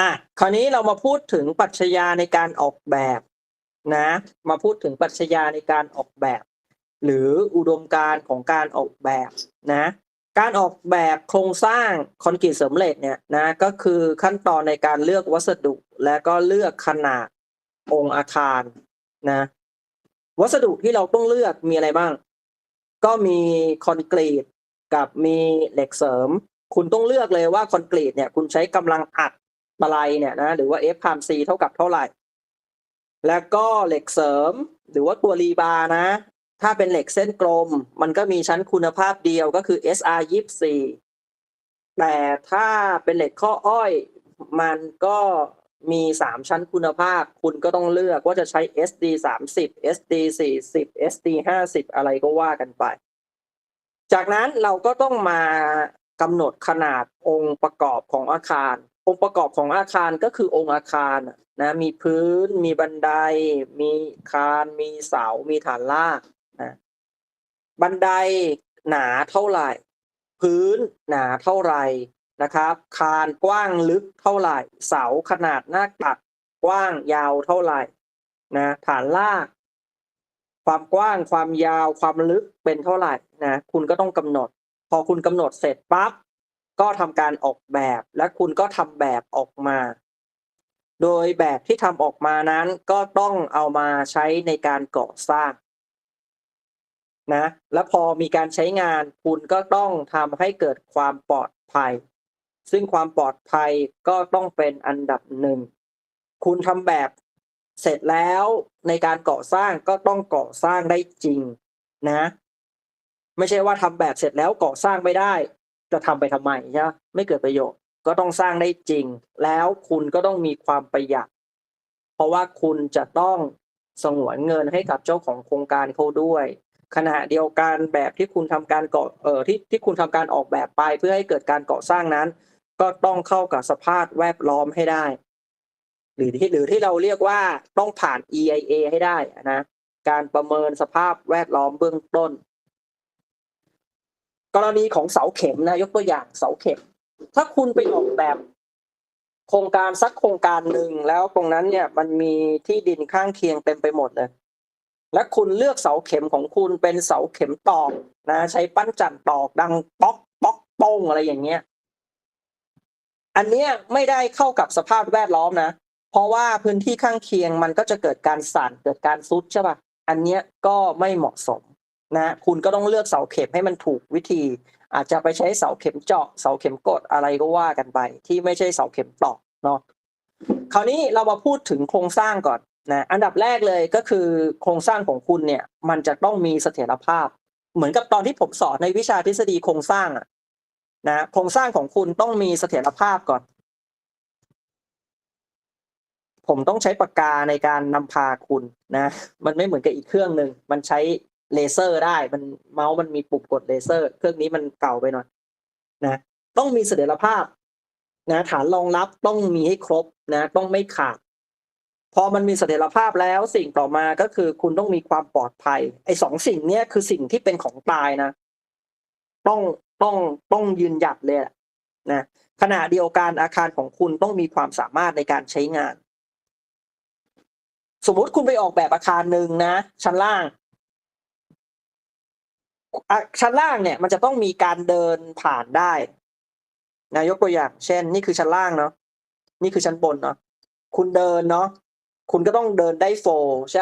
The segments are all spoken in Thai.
อะคราวนี้เรามาพูดถึงปรัชญาในการออกแบบนะ มาพูดถึงปรัชญาในการออกแบบ หรืออุดมการณ์ของการออกแบบนะ การออกแบบโครงสร้างคอนกรีตเสริมเหล็กเนี่ยนะก็คือขั้นตอนในการเลือกวัสดุ และก็เลือกขนาดองค์อาคารนะ วัสดุที่เราต้องเลือกมีอะไรบ้าง ก็มีคอนกรีตกับมีเหล็กเสริม คุณต้องเลือกเลยว่าคอนกรีตเนี่ยคุณใช้กำลังอัด อะไรเนี่ยนะหรือว่า F พาม C เท่ากับเท่าไหร่ แล้วก็เหล็กเสริมหรือว่าตัวรีบาร์นะ ถ้าเป็นเหล็กเส้นกลม มันก็มีชั้นคุณภาพเดียวก็คือ SR 24แต่ถ้าเป็นเหล็กข้ออ้อย มันก็มีสามชั้นคุณภาพ คุณก็ต้องเลือกว่าจะใช้ SD 30 SD 40 SD 50อะไรก็ว่ากันไป จากนั้นเราก็ต้องมากำหนดขนาดองค์ประกอบของอาคาร องค์ประกอบของอาคารก็คือองค์อาคารนะมีพื้นมีบันได มีคานมีเสา มีฐานรากนะบันไดหนาเท่าไหร่ พื้นหนาเท่าไหร่นะครับ คานกว้างลึกเท่าไหร่ เสาขนาดหน้าตัดกว้างยาวเท่าไหร่นะฐานราก ความกว้างความยาวความลึกเป็นเท่าไหร่นะคุณก็ต้องกำหนด พอคุณกำหนดเสร็จปั๊บ ก็ทำการออกแบบและคุณก็ทำแบบออกมา โดยแบบที่ทำออกมานั้นก็ต้องเอามาใช้ในการก่อสร้างนะและพอมีการใช้งานคุณก็ต้องทำให้เกิดความปลอดภัย ซึ่งความปลอดภัยก็ต้องเป็นอันดับหนึ่งคุณทำแบบเสร็จแล้วในการก่อสร้างก็ต้องก่อสร้างได้จริงนะ ไม่ใช่ว่าทำแบบเสร็จแล้วก่อสร้างไม่ได้ จะทำไปทำไมใช่ไหมไม่เกิดประโยชน์ก็ต้องสร้างได้จริง แล้วคุณก็ต้องมีความประหยัด เพราะว่าคุณจะต้องสงวนเงินให้กับเจ้าของโครงการเขาด้วย ขณะเดียวกันแบบที่คุณทำการก่อเอ่อที่ที่คุณทำการออกแบบไปเพื่อให้เกิดการก่อสร้างนั้น ก็ต้องเข้ากับสภาพแวดล้อมให้ได้ หรือที่หรือที่เราเรียกว่าต้องผ่าน EIA ให้ได้นะการประเมินสภาพแวดล้อมเบื้องต้น กรณีของเสาเข็มนะยกตัวอย่างเสาเข็ม ถ้าคุณไปออกแบบโครงการสักโครงการหนึ่งแล้วตรงนั้นเนี่ยมันมีที่ดินข้างเคียงเต็มไปหมดเลย และคุณเลือกเสาเข็มของคุณเป็นเสาเข็มตอกนะ ใช้ปั้นจันตอกดังป๊อกป๊อกโป้งอะไรอย่างเงี้ย อันเนี้ยไม่ได้เข้ากับสภาพแวดล้อมนะ เพราะว่าพื้นที่ข้างเคียงมันก็จะเกิดการสั่นเกิดการซุดใช่ป่ะ อันเนี้ยก็ไม่เหมาะสม นะคุณก็ต้องเลือกเสาเข็มให้มันถูกวิธี อาจจะไปใช้เสาเข็มเจาะเสาเข็มกดอะไรก็ว่ากันไป ที่ไม่ใช่เสาเข็มตอกเนาะคราวนี้เรามาพูดถึงโครงสร้างก่อนนะอันดับแรกเลยก็คือโครงสร้างของคุณเนี่ย มันจะต้องมีเสถียรภาพ เหมือนกับตอนที่ผมสอนในวิชาทฤษฎีโครงสร้างอะนะโครงสร้างของคุณต้องมีเสถียรภาพก่อน ผมต้องใช้ปากกาในการนำพาคุณนะ มันไม่เหมือนกับอีกเครื่องหนึ่งมันใช้ เลเซอร์ได้มันเมาส์มันมีปุ่มกดเลเซอร์ เครื่องนี้มันเก่าไปหน่อยนะต้องมีเสถียรภาพนะฐานรองรับต้องมีให้ครบนะต้องไม่ขาด พอมันมีเสถียรภาพแล้วสิ่งต่อมาก็คือคุณต้องมีความปลอดภัยไอ้สองสิ่งเนี้ยคือสิ่งที่เป็นของตายนะ ต้องต้องต้องยืนหยัดเลยนะขณะเดียวกันอาคารของคุณต้องมีความสามารถในการใช้งาน สมมุติคุณไปออกแบบอาคารหนึ่งนะ ชั้นล่าง ชั้นล่างเนี่ย มันจะต้องมีการเดินผ่านได้นะยกตัวอย่าง เช่น นี่คือชั้นล่างเนาะนี่คือชั้นบนเนาะคุณเดินเนาะคุณก็ต้องเดินได้โฟล์ใช่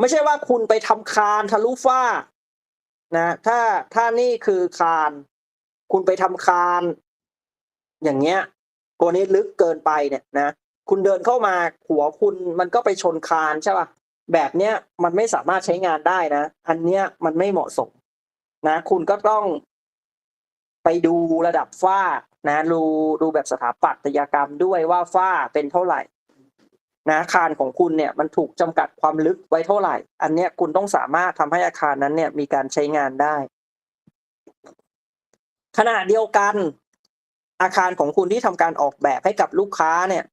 ไม่ใช่ว่าคุณไปทำคานทะลุฟ้า นะ ถ้าถ้านี่คือคาน คุณไปทำคาน อย่างเงี้ยตัวนี้ลึกเกินไปเนี่ยนะคุณเดินเข้ามาหัวคุณมันก็ไปชนคานใช่ป่ะแบบเนี้ยมันไม่สามารถใช้งานได้นะ อันเนี้ยมันไม่เหมาะสม นะ คุณก็ต้องไปดูระดับฝ้านะดูดูแบบสถาปัตยกรรมด้วยว่าฝ้าเป็นเท่าไหร่ นะอาคารของคุณเนี่ยมันถูกจำกัดความลึกไว้เท่าไหร่ อันเนี้ยคุณต้องสามารถทำให้อาคารนั้นเนี่ยมีการใช้งานได้ ขณะเดียวกันอาคารของคุณที่ทำการออกแบบให้กับลูกค้าเนี่ย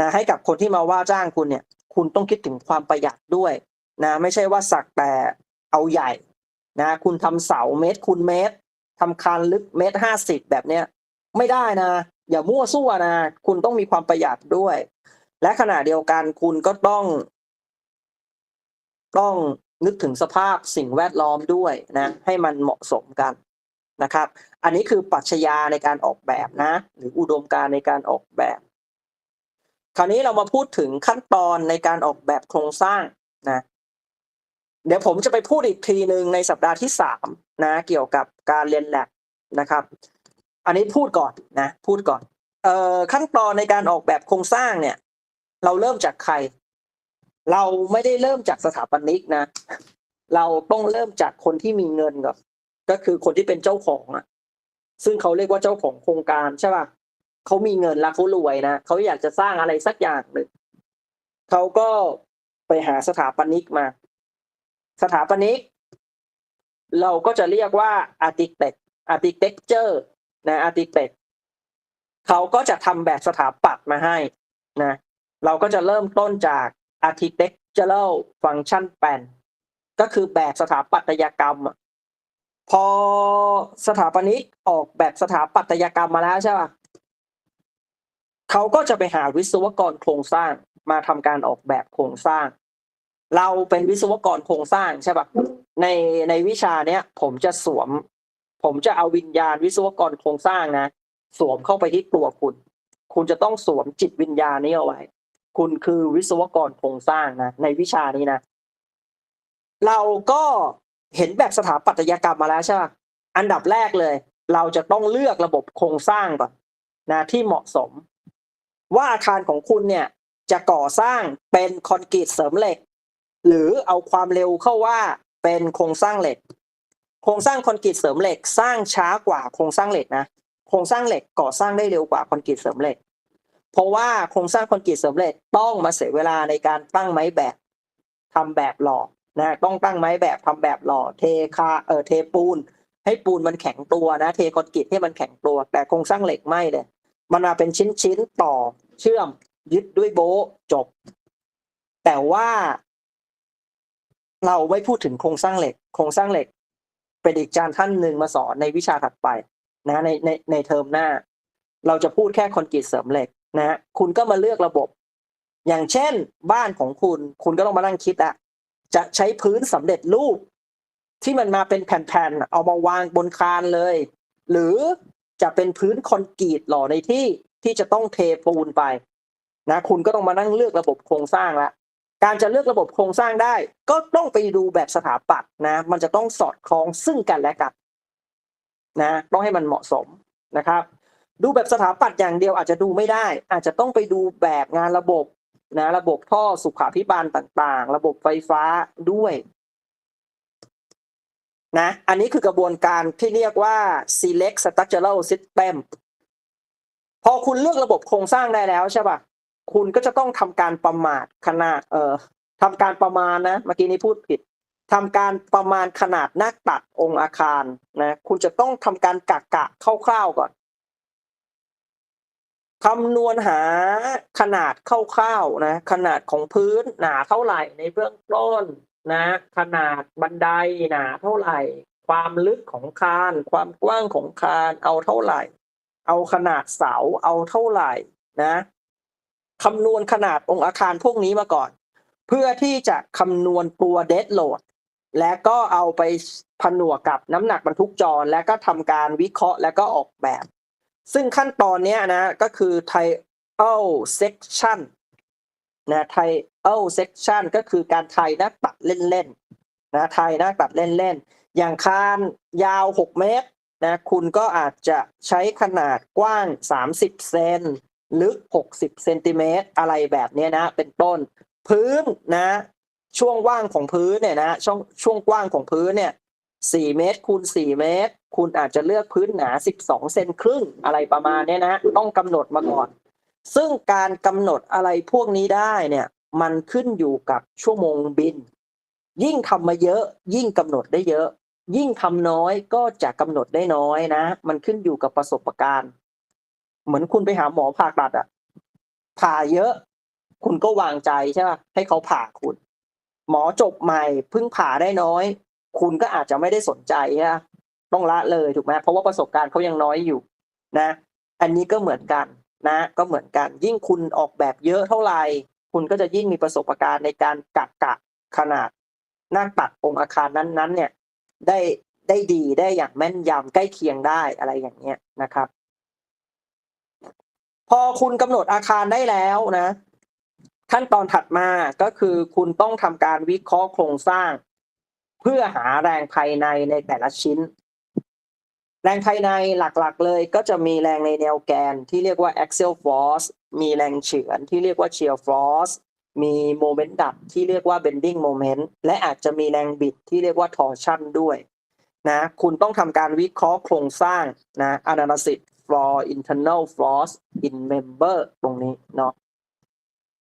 นะให้กับคนที่มาว่าจ้างคุณเนี่ย คุณต้องคิดถึงความประหยัดด้วยนะไม่ใช่ว่าสักแต่เอาใหญ่ นะคุณทำเสาเมตรคูณเมตรทำคานลึกเมตรห้าสิบแบบเนี้ยไม่ได้นะ อย่ามั่วซั่วนะ คุณต้องมีความประหยัดด้วย และขณะเดียวกันคุณก็ต้อง ต้องนึกถึงสภาพสิ่งแวดล้อมด้วยนะ ให้มันเหมาะสมกันนะครับ อันนี้คือปรัชญาในการออกแบบนะ หรืออุดมการในการออกแบบ คราวนี้เรามาพูดถึงขั้นตอนในการออกแบบโครงสร้างนะ เดี๋ยวผมจะไปพูดอีกทีหนึ่งในสัปดาห์ที่สามนะเกี่ยวกับการเรียนแลบนะครับ อันนี้พูดก่อนนะพูดก่อนเอ่อขั้นตอนในการออกแบบโครงสร้างเนี่ย เราเริ่มจากใคร เราไม่ได้เริ่มจากสถาปนิกนะ เราต้องเริ่มจากคนที่มีเงินก่อนก็คือคนที่เป็นเจ้าของอะ ซึ่งเขาเรียกว่าเจ้าของโครงการใช่ป่ะเขามีเงินแล้วเขารวยนะเขาอยากจะสร้างอะไรสักอย่างหนึ่งเขาก็ไปหาสถาปนิกมา สถาปนิกเราก็จะเรียกว่า architect architecture นะ architect เขาก็จะทำแบบสถาปัตย์มาให้นะเราก็จะเริ่มต้นจาก architectural function plan ก็คือแบบสถาปัตยกรรม พอสถาปนิกออกแบบสถาปัตยกรรมมาแล้วใช่ป่ะเขาก็จะไปหาวิศวกรโครงสร้างมาทำการออกแบบโครงสร้าง เราเป็นวิศวกรโครงสร้างใช่ป่ะในในวิชาเนี้ย ผมจะสวม ผมจะเอาวิญญาณวิศวกรโครงสร้างนะสวมเข้าไปที่ตัวคุณ คุณจะต้องสวมจิตวิญญาณนี้เอาไว้ คุณคือวิศวกรโครงสร้างนะในวิชานี้นะเราก็เห็นแบบสถาปัตยกรรมมาแล้วใช่ไหมอันดับแรกเลย เราจะต้องเลือกระบบโครงสร้างก่อนนะที่เหมาะสม ว่าอาคารของคุณเนี่ยจะก่อสร้างเป็นคอนกรีตเสริมเหล็ก หรือเอาความเร็วเข้าว่าเป็นโครงสร้างเหล็ก โครงสร้างคอนกรีตเสริมเหล็ก สร้างช้ากว่าโครงสร้างเหล็กนะโครงสร้างเหล็กก่อสร้างได้เร็วกว่าคอนกรีตเสริมเหล็ก เพราะว่าโครงสร้างคอนกรีตเสริมเหล็กต้องมาเสียเวลาในการตั้งไม้แบบทำแบบหล่อนะต้องตั้งไม้แบบทำแบบหล่อเทคาเออเทปูน ให้ปูนมันแข็งตัวนะ เทคอนกรีตให้มันแข็งตัว แต่โครงสร้างเหล็กไม่เลยมันมาเป็นชิ้นๆต่อเชื่อมยึดด้วยโบจบ แต่ว่า เราไม่พูดถึงโครงสร้างเหล็ก โครงสร้างเหล็ก เป็นอีกจารย์ท่านหนึ่งมาสอนในวิชาถัดไปนะในในในเทอมหน้า เราจะพูดแค่คอนกรีตเสริมเหล็กนะคุณก็มาเลือกระบบ อย่างเช่นบ้านของคุณ คุณก็ต้องมานั่งคิดอะจะใช้พื้นสำเร็จรูป ที่มันมาเป็นแผ่นๆเอามาวางบนคานเลย หรือจะเป็นพื้นคอนกรีตหล่อในที่ที่จะต้องเทปูนไปนะคุณก็ต้องมานั่งเลือกระบบโครงสร้างละ การจะเลือกระบบโครงสร้างได้ ก็ต้องไปดูแบบสถาปัตย์นะ มันจะต้องสอดคล้องซึ่งกันและกันนะต้องให้มันเหมาะสมนะครับ ดูแบบสถาปัตย์อย่างเดียวอาจจะดูไม่ได้ อาจจะต้องไปดูแบบงานระบบนะ ระบบท่อสุขาภิบาลต่างๆ ระบบไฟฟ้าด้วยนะอันนี้คือกระบวนการที่เรียกว่า select structural system พอคุณเลือกระบบโครงสร้างได้แล้วใช่ป่ะ คุณก็จะต้องทำการประมาทขนาดเอ่อทำการประมาณนะเมื่อกี้นี้พูดผิดทำการประมาณขนาดหน้าตัดองค์อาคารนะคุณจะต้องทำการกะกะคร่าวๆก่อนคำนวณหาขนาดคร่าวๆนะขนาดของพื้นหนาเท่าไหร่ในเบื้องต้นนะขนาดบันไดหนาเท่าไหร่ ความลึกของคาน ความกว้างของคานเอาเท่าไหร่ เอาขนาดเสาเอาเท่าไหร่นะ คำนวณขนาดองค์อาคารพวกนี้มาก่อน เพื่อที่จะคำนวณตัวเดดโหลดและก็เอาไปผนวกกับน้ำหนักบรรทุกจร และก็ทำการวิเคราะห์และก็ออกแบบ ซึ่งขั้นตอนนี้นะก็คือ trial section นะ trial section ก็คือการไทยหน้าตัดเล่นๆนะไทยหน้าตัดเล่นๆ อย่างคานยาว 6 เมตรนะคุณก็อาจจะใช้ขนาดกว้าง 30 เซน ลึก 60เซนติเมตรอะไรแบบนี้นะ เป็นต้น พื้นนะ ช่วงว่างของพื้นเนี่ยนะช่วงช่วงกว้างของพื้นเนี่ย4เมตรคูณ4เมตร คุณอาจจะเลือกพื้นหนา 12 เซนครึ่งอะไรประมาณเนี้ยนะ ต้องกำหนดมาก่อน ซึ่งการกำหนดอะไรพวกนี้ได้เนี่ย มันขึ้นอยู่กับชั่วโมงบิน ยิ่งทำมาเยอะยิ่งกำหนดได้เยอะ ยิ่งทำน้อยก็จะกำหนดได้น้อยนะ มันขึ้นอยู่กับประสบการณ์ เหมือนคุณไปหาหมอผ่าตัดอะผ่าเยอะ คุณก็วางใจใช่ป่ะให้เขาผ่าคุณ หมอจบใหม่เพิ่งผ่าได้น้อย คุณก็อาจจะไม่ได้สนใจนะต้องละเลยถูกไหมเพราะว่าประสบการณ์เขายังน้อยอยู่นะ อันนี้ก็เหมือนกันนะ ก็เหมือนกัน ยิ่งคุณออกแบบเยอะเท่าไหร่ คุณก็จะยิ่งมีประสบการณ์ในการกะกะขนาดหน้าตัดองค์อาคารนั้นๆ เนี่ยได้ได้ดีได้อย่างแม่นยำใกล้เคียงได้อะไรอย่างเงี้ยนะครับ พอคุณกำหนดอาคารได้แล้วนะ ขั้นตอนถัดมาก็คือคุณต้องทำการวิเคราะห์โครงสร้าง เพื่อหาแรงภายในในแต่ละชิ้น แรงภายในหลักๆ เลยก็จะมีแรงในแนวแกนที่เรียกว่า axial force มีแรงเฉือนที่เรียกว่า shear force มีโมเมนต์ดับที่เรียกว่า bending moment และอาจจะมีแรงบิดที่เรียกว่า torsion ด้วยนะคุณต้องทำการวิเคราะห์โครงสร้างนะ analysis for internal force in member ตรงนี้เนาะ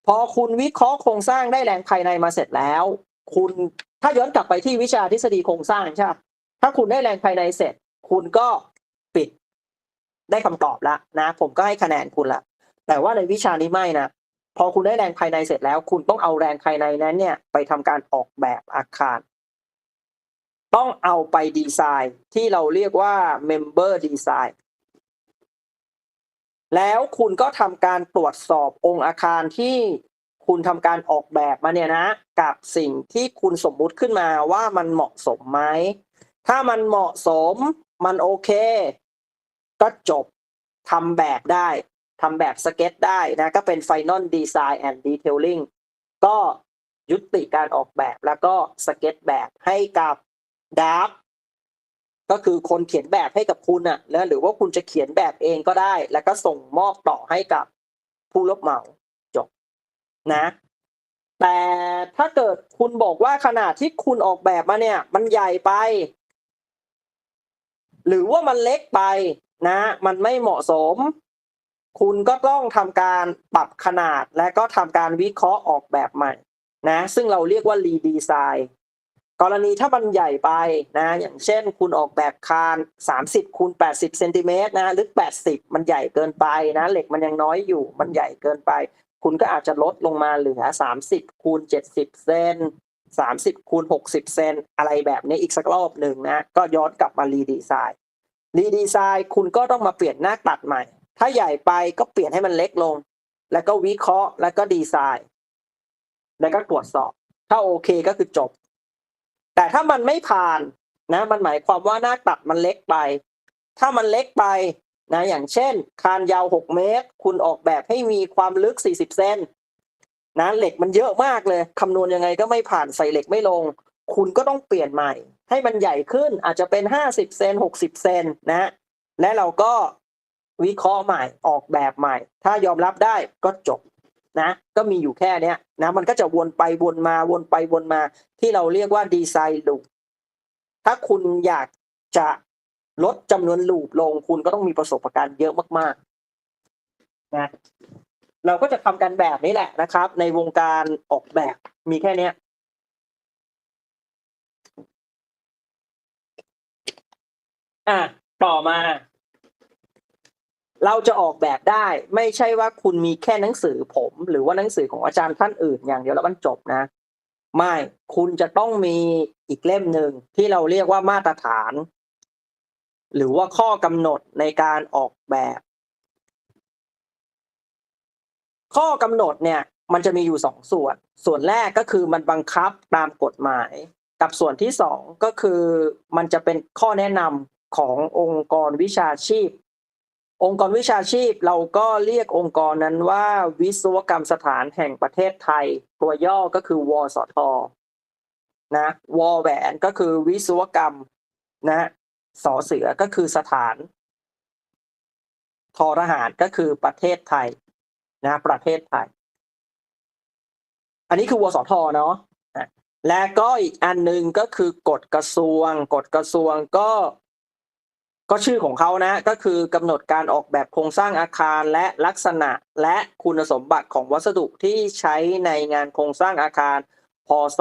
พอคุณวิเคราะห์โครงสร้างได้แรงภายในมาเสร็จแล้ว คุณถ้าย้อนกลับไปที่วิชาทฤษฎีโครงสร้างใช่ปะถ้าคุณได้แรงภายในเสร็จ คุณก็ปิดได้คำตอบแล้วนะ ผมก็ให้คะแนนคุณละแต่ว่าในวิชานี้ไม่นะพอคุณได้แรงภายในเสร็จแล้ว คุณต้องเอาแรงภายในนั้นเนี่ย ไปทำการออกแบบอาคาร ต้องเอาไปดีไซน์ที่เราเรียกว่า member design แล้วคุณก็ทำการตรวจสอบองค์อาคารที่คุณทำการออกแบบมาเนี่ยนะ กับสิ่งที่คุณสมมุติขึ้นมาว่ามันเหมาะสมไหม ถ้ามันเหมาะสมมันโอเค ก็จบทำแบบได้ทำแบบสเก็ตได้นะ ก็เป็น Final Design and Detailing ก็ยุติการออกแบบแล้วก็สเก็ตแบบให้กับดับ ก็คือคนเขียนแบบให้กับคุณอะแล้วหรือว่าคุณจะเขียนแบบเองก็ได้ แล้วก็ส่งมอบต่อให้กับผู้รับเหมาจบนะ แต่ถ้าเกิดคุณบอกว่าขนาดที่คุณออกแบบมาเนี่ย มันใหญ่ไป หรือว่ามันเล็กไปนะ มันไม่เหมาะสม คุณก็ต้องทำการปรับขนาดและก็ทำการวิเคราะห์ออกแบบใหม่นะ ซึ่งเราเรียกว่ารีดีไซน์ กรณีถ้ามันใหญ่ไปนะอย่างเช่นคุณออกแบบคาน 30คูณ80เซนติเมตรนะหรือ80 มันใหญ่เกินไปนะเหล็กมันยังน้อยอยู่มันใหญ่เกินไป คุณก็อาจจะลดลงมาเหลือ 30คูณ70 เซน30คูณ60 เซนอะไรแบบนี้อีกสักรอบหนึ่งนะก็ย้อนกลับมารีดีไซน์รีดีไซน์คุณก็ต้องมาเปลี่ยนหน้าตัดใหม่ ถ้าใหญ่ไปก็เปลี่ยนให้มันเล็กลง แล้วก็วิเคราะห์แล้วก็ดีไซน์ แล้วก็ตรวจสอบ ถ้าโอเคก็คือจบ แต่ถ้ามันไม่ผ่านนะมันหมายความว่าหน้าตัดมันเล็กไป ถ้ามันเล็กไปนะอย่างเช่น คานยาว 6 เมตร คุณออกแบบให้มีความลึก 40 เซนนะเหล็กมันเยอะมากเลยคำนวณยังไงก็ไม่ผ่านใส่เหล็กไม่ลง คุณก็ต้องเปลี่ยนใหม่ ให้มันใหญ่ขึ้นอาจจะเป็น 50 เซน60 เซนนะและเราก็วิเคราะห์ใหม่ออกแบบใหม่ ถ้ายอมรับได้ก็จบ นะก็มีอยู่แค่เนี้ยนะมันก็จะวนไปวนมาวนไปวนมา ที่เราเรียกว่าดีไซน์ลูปถ้าคุณอยากจะลดจำนวนลูปลงคุณก็ต้องมีประสบการณ์เยอะมากๆนะเราก็จะทำกันแบบนี้แหละนะครับ ในวงการออกแบบมีแค่เนี้ยอะต่อมา เราจะออกแบบได้ ไม่ใช่ว่าคุณมีแค่หนังสือผม หรือว่าหนังสือของอาจารย์ท่านอื่น อย่างเดียวแล้วมันจบนะ ไม่คุณจะต้องมีอีกเล่มหนึ่งที่เราเรียกว่ามาตรฐาน หรือว่าข้อกำหนดในการออกแบบ ข้อกำหนดเนี่ย มันจะมีอยู่สองส่วน ส่วนแรกก็คือมันบังคับตามกฎหมาย กับส่วนที่สองก็คือมันจะเป็นข้อแนะนำขององค์กรวิชาชีพ องค์กรวิชาชีพเราก็เรียกองค์กรนั้นว่า วิศวกรรมสถานแห่งประเทศไทย ตัวย่อก็คือวสทนะวแหวนก็คือวิศวกรรมนะสอเสือก็คือสถานทอทหารก็คือประเทศไทยนะประเทศไทย อันนี้คือวสทเนาะและก็อีกอันหนึ่งก็คือกฎกระทรวง กฎกระทรวงก็ ก็ชื่อของเขานะก็คือกำหนดการออกแบบโครงสร้างอาคารและลักษณะและคุณสมบัติของวัสดุที่ใช้ในงานโครงสร้างอาคาร พศ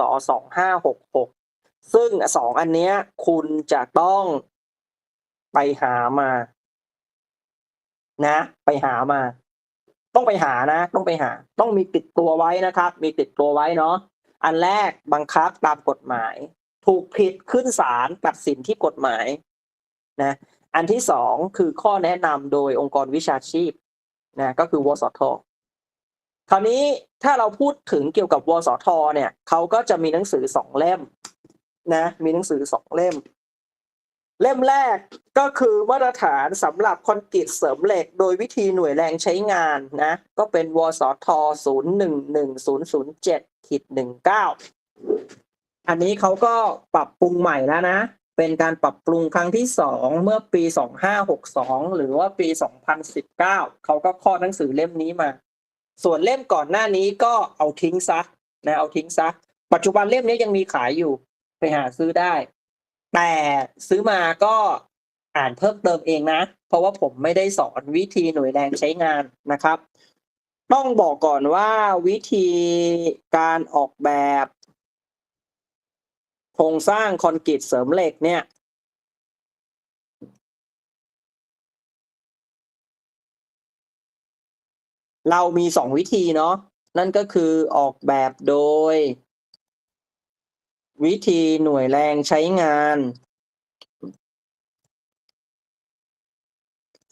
2566 ซึ่งสองอันเนี้ยคุณจะต้องไปหามา นะ ไปหามา ต้องไปหานะ ต้องไปหา ต้องมีติดตัวไว้นะครับ มีติดตัวไว้เนาะอันแรกบังคับตามกฎหมาย ถูกผิดขึ้นศาลตัดสินที่กฎหมายนะ อันที่สองคือข้อแนะนำโดยองค์กรวิชาชีพนะก็คือวสทคราวนี้ถ้าเราพูดถึงเกี่ยวกับวสทเนี่ยเขาก็จะมีหนังสือสองเล่มนะมีหนังสือสองเล่ม เล่มแรกก็คือมาตรฐานสำหรับคอนกรีตเสริมเหล็ก โดยวิธีหน่วยแรงใช้งานนะก็เป็นวสท011007ขีด19อันนี้เขาก็ปรับปรุงใหม่แล้วนะ เป็นการปรับปรุงครั้งที่สองเมื่อปี 2562 หรือว่าปี 2019 เขาก็ข้อหนังสือเล่มนี้มา ส่วนเล่มก่อนหน้านี้ก็เอาทิ้งซะนะเอาทิ้งซะ ปัจจุบันเล่มนี้ยังมีขายอยู่ไปหาซื้อได้ แต่ซื้อมาก็อ่านเพิ่มเติมเองนะ เพราะว่าผมไม่ได้สอนวิธีหน่วยแรงใช้งานนะครับ ต้องบอกก่อนว่าวิธีการออกแบบ โครงสร้างคอนกรีตเสริมเหล็กเนี่ยเรามีสองวิธีเนาะนั่นก็คือออกแบบโดย วิธีหน่วยแรงใช้งาน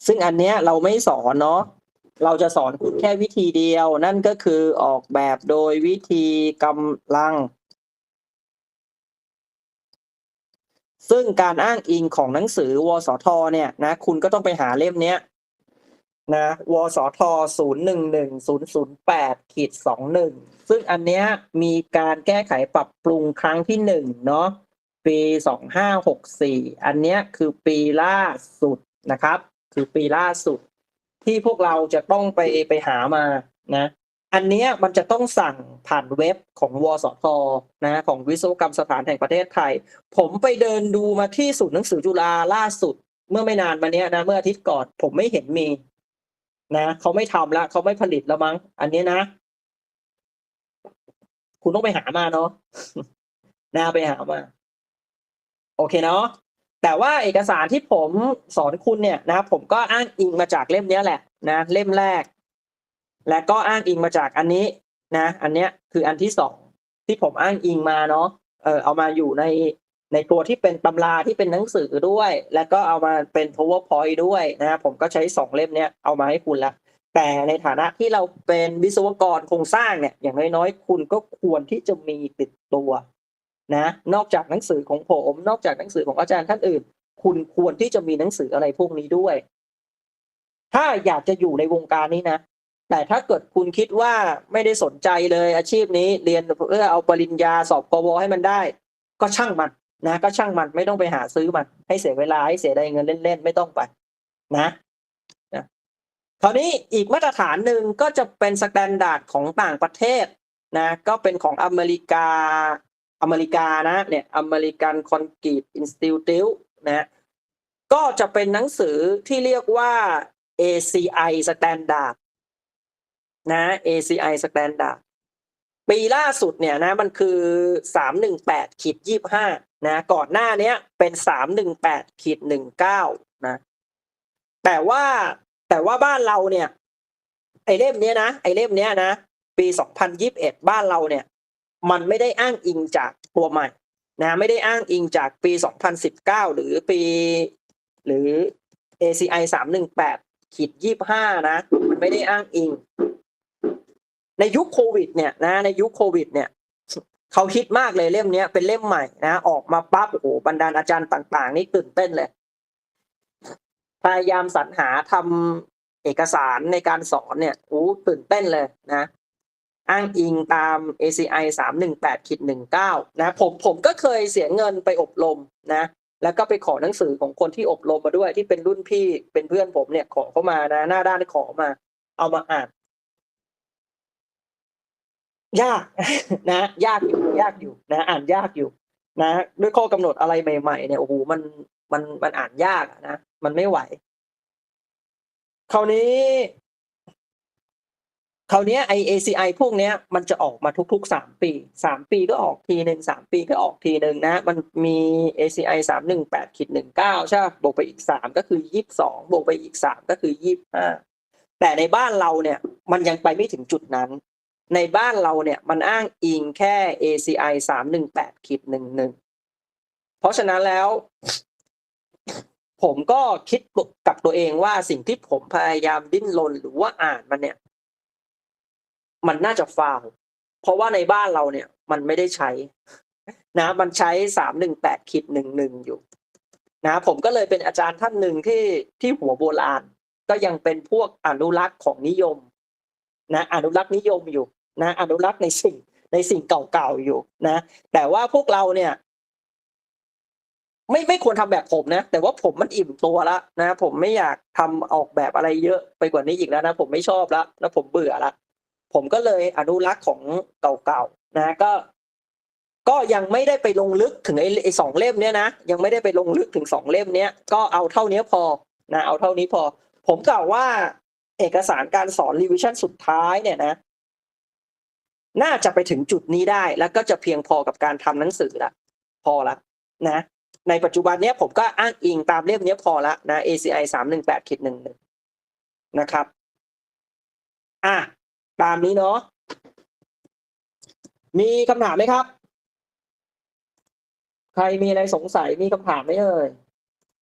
ซึ่งอันเนี้ยเราไม่สอนเนาะเราจะสอนแค่วิธีเดียว นั่นก็คือออกแบบโดยวิธีกำลัง ซึ่งการอ้างอิงของหนังสือวสทเนี่ยนะคุณก็ต้องไปหาเล่มเนี้ยนะวสท011008ขีด21ซึ่งอันเนี้ยมีการแก้ไขปรับปรุงครั้งที่หนึ่งเนาะปี2564อันเนี้ยคือปีล่าสุดนะครับ คือปีล่าสุดที่พวกเราจะต้องไปไปหามานะ อันนี้มันจะต้องสั่งผ่านเว็บของวสทนะของวิศวกรรมสถานแห่งประเทศไทย ผมไปเดินดูมาที่ศูนย์หนังสือจุฬาล่าสุด เมื่อไม่นานมาเนี้ยนะเมื่ออาทิตย์ก่อนผมไม่เห็นมี นะเขาไม่ทำแล้วเขาไม่ผลิตแล้วมั้ง อันนี้นะ คุณต้องไปหามาเนาะนะไปหามา โอเคเนาะแต่ว่าเอกสารที่ผมสอนคุณเนี่ยนะผมก็อ้างอิงมาจากเล่มนี้แหละ นะ เล่มแรก และก็อ้างอิงมาจากอันนี้นะ อันเนี้ยคืออันที่สองที่ผมอ้างอิงมาเนาะเออเอามาอยู่ในในตัวที่เป็นตำราที่เป็นหนังสือด้วย แล้วก็เอามาเป็น powerpoint ด้วยนะผมก็ใช้สองเล่มเนี้ยเอามาให้คุณละแต่ในฐานะที่เราเป็นวิศวกรโครงสร้างเนี่ยอย่างน้อยๆ คุณก็ควรที่จะมีติดตัวนะนอกจากหนังสือของผม นอกจากหนังสือของอาจารย์ท่านอื่น คุณควรที่จะมีหนังสืออะไรพวกนี้ด้วย ถ้าอยากจะอยู่ในวงการนี้นะ แต่ถ้าเกิดคุณคิดว่าไม่ได้สนใจเลยอาชีพนี้เรียนเพื่อเอาปริญญาสอบกวให้มันได้ ก็ช่างมันนะก็ช่างมันไม่ต้องไปหาซื้อมัน ให้เสียเวลาให้เสียได้เงินเล่นๆไม่ต้องไปนะนะคราวนี้อีกมาตรฐานหนึ่งก็จะเป็นสแตนดาร์ดของต่างประเทศนะก็เป็นของอเมริกาอเมริกานะเนี่ยอเมริกันคอนกรีตอินสติทิวนะก็จะเป็นหนังสือที่เรียกว่า ACI Standard นะ ACI Standard ปีล่าสุดเนี่ยนะมันคือ 318ขีด25 นะ ก่อนหน้านี้เป็น 318ขีด19 นะ แต่ว่าแต่ว่าบ้านเราเนี่ย ไอเล่มเนี้ยนะ ไอเล่มเนี้ยนะ ปี 2021 บ้านเราเนี่ย มันไม่ได้อ้างอิงจากตัวใหม่นะไม่ได้อ้างอิงจากปี 2019 หรือปีหรือ ACI 318ขีด25 นะ มันไม่ได้อ้างอิง ในยุคโควิดเนี่ยนะในยุคโควิดเนี่ยเขาคิดมากเลยเล่มนี้เป็นเล่มใหม่นะออกมาปั๊บโอ้โหบรรดาอาจารย์ต่าง ๆ นี่ตื่นเต้นเลย พยายามสรรหาทำเอกสารในการสอนเนี่ยโอ้ตื่นเต้นเลยนะ อ้างอิงตาม ACI 318ขีด19นะผมผมก็เคยเสียเงินไปอบรมนะ แล้วก็ไปขอหนังสือของคนที่อบรมมาด้วยที่เป็นรุ่นพี่เป็นเพื่อนผมเนี่ยขอเข้ามานะ หน้าด้านขอมา เอามาอ่าน ยากนะ ยากอยู่ยากอยู่นะอ่านยากอยู่นะด้วยข้อกำหนดอะไรใหม่ๆเนี่ยโอ้โหมันมันมันอ่านยากนะมันไม่ไหว คราวนี้คราวนี้ไอ ACI พวกเนี้ยมันจะออกมาทุกๆสามปีสามปีก็ออกทีหนึ่งสามปีก็ออกทีหนึ่งนะ มันมี ACI สามหนึ่งแปดขีดหนึ่งเก้าใช่บวกไปอีกสามก็คือยี่สิบสองบวกไปอีกสามก็คือยี่สิบห้าแต่ในบ้านเราเนี่ย มันยังไปไม่ถึงจุดนั้น ในบ้านเราเนี่ยมันอ้างอิงแค่ ACI สามหนึ่งแปดขีดหนึ่งหนึ่งเพราะฉะนั้นแล้ว ผมก็คิดกับตัวเองว่าสิ่งที่ผมพยายามดิ้นรนหรือว่าอ่านมันเนี่ย มันน่าจะฟาวเพราะว่าในบ้านเราเนี่ย มันไม่ได้ใช้ นะ มันใช้สามหนึ่งแปดขีดหนึ่งหนึ่งอยู่ นะ ผมก็เลยเป็นอาจารย์ท่านหนึ่งที่ที่หัวโบราณ ก็ยังเป็นพวกอนุรักษ์ของนิยมนะอนุรักษ์นิยมอยู่ นะอนุรักษ์ในสิ่งในสิ่งเก่าๆอยู่นะ แต่ว่าพวกเราเนี่ย ไม่ไม่ควรทำแบบผมนะ แต่ว่าผมมันอิ่มตัวแล้วนะผมไม่อยากทำออกแบบอะไรเยอะไปกว่านี้อีกแล้วนะผมไม่ชอบล้วแล้วผมเบื่อละผมก็เลยอนุรักษ์ของเก่าๆนะก็ก็ยังไม่ได้ไปลงลึกถึงไอ้ไอ้สองเล่มเนี้ยนะยังไม่ได้ไปลงลึกถึงสองเล่มเนี้ยก็เอาเท่านี้พอนะเอาเท่านี้พอ ผมกล่าวว่าเอกสารการสอนรีวิชั่นสุดท้ายเนี่ยนะ น่าจะไปถึงจุดนี้ได้ แล้วก็จะเพียงพอกับการทำหนังสือละพอละนะ ในปัจจุบันเนี้ยผมก็อ้างอิงตามเล่มนี้พอละนะ ACI สามหนึ่งแปดขีดหนึ่งหนึ่งนะครับ อะ ตามนี้เนาะมีคำถามไหมครับ ใครมีอะไรสงสัยมีคำถามไหมเอ่ย